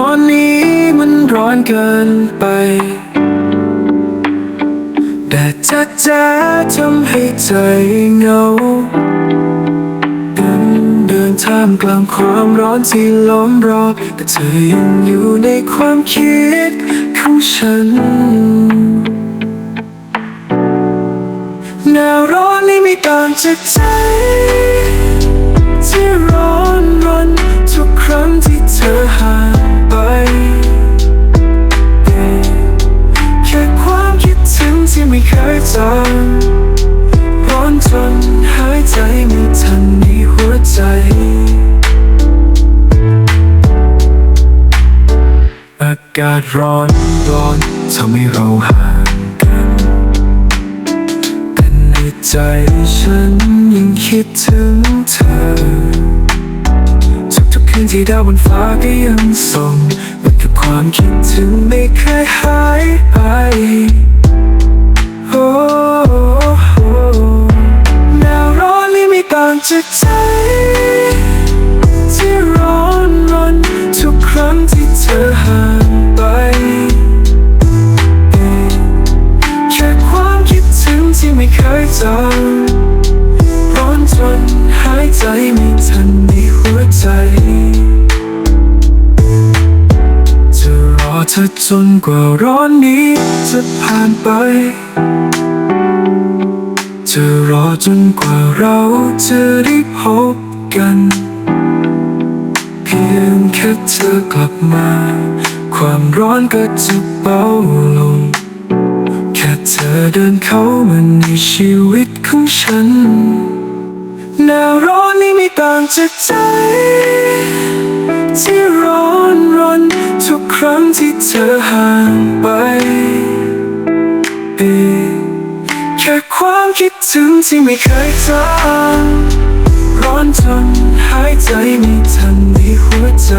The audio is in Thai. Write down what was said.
ตอนนี้มันร้อนเกินไปแดดจ้าจ้าทำให้ใจเหงาเดินเดินท่ามกลางความร้อนที่ล้อมรอบแต่เธอยังอยู่ในความคิดของฉันหนาวร้อนนี่ไม่ต่างจากใจที่ร้อนรากาศร้อนร้อนทำให้เราห่างกันแต่ในใจฉันยังคิดถึงเธอ ทุกๆคืนที่ดาวบนฟ้าก็ยังส่องมันกับความคิดถึงไม่เคยหายไปโอ้หนาวร้อนนี่ไม่ต่างจากใจที่ ธอจนกว่าร้อนนี้จะผ่านไป จะรอจนกว่าเราจะได้พบกัน เพียงแค่เธอกลับมา ความร้อนก็จะเบาลง แค่เธอเดินเข้ามาในชีวิตของฉันหนาวร้อนนี่ไม่ต่างจากใจ ที่รอ ครั้งที่เธอห่างไปแค่ความคิดถึงที่ไม่เคยจางร้อนจนหายใจไม่ทันในหัวใจ